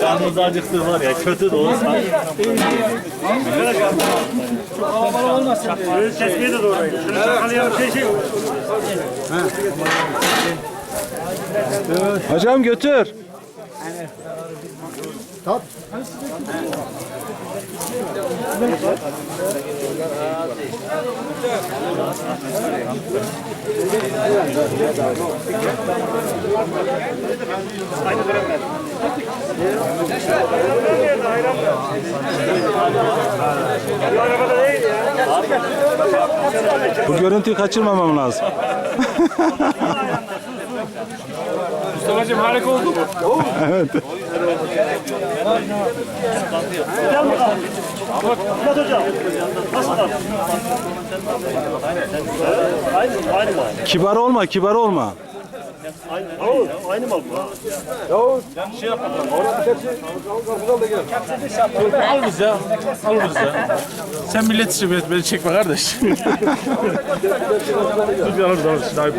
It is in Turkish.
Karnımız acıktı var ya kötü de olsa. Böyle kesmeye de doğrayın. Şöyle çakalayalım şey şey. Hocam götür. Ya. Bu görüntüyü kaçırmamam lazım. Mustafa'cığım harika oldu mu? evet. Gel bakalım. Murat hocam. Nasıl lan? Aynı, aynı mı? Kibar olma, kibar olma. Aynı, aynı, aynı mı bu? Al bize, al bize. Sen millet için beni, çekme kardeş. Dur bir alırız alırız. Daha iyi.